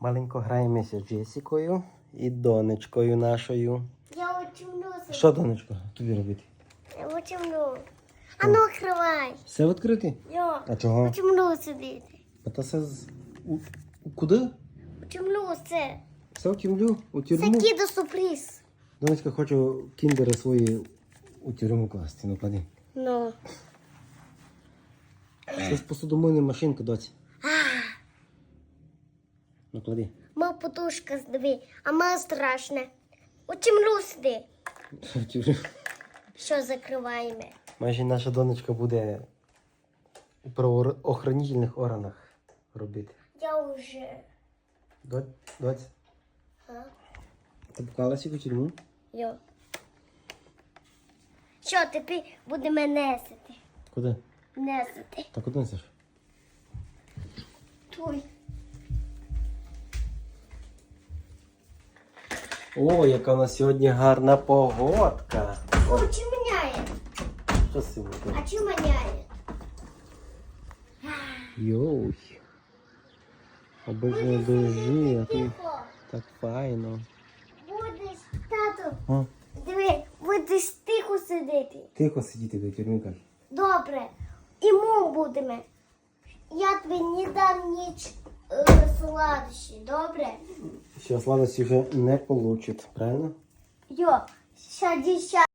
Маленько граємося з Джесікою і донечкою нашою. Я учимну. Що, донечко, тобі робити? Я учимну. А ну відкривай. Все відкрити? Я А чого? учимну сидіти. А то все з... У... у- Куди? Учимну це. Все в тюрму? Це тюрму? сюрприз. Донечка хоче кіндери свої у тюрму класти. Ну, клади. Ну. Це з посудомойної машинки, доці. Ну, клади. Ма подушка здиві, а ма страшне. Учимну сиди. В. Що закриваємо? Майже наша донечка буде у правоохранительних органах робити. Я вже. Доць, доць, А? ти поклалася у тюрму? Йо. Що, тепер будемо несити? Куди? Несити. Та куди несеш? Туй. О, яка у нас сьогодні гарна погодка. О, чи маняє? Що сьогодні? А чи маняє? Йой. Обожнюю дожі, а тут так файно. Будеш, тату, О, диви, будеш тихо сидіти. тихо сидіти до тюрмі. Добре. І ми будемо. Я тобі не дам ніч е, сладощі, добре? Що, сладості вже не получит, правильно? Йо, ще дівчата.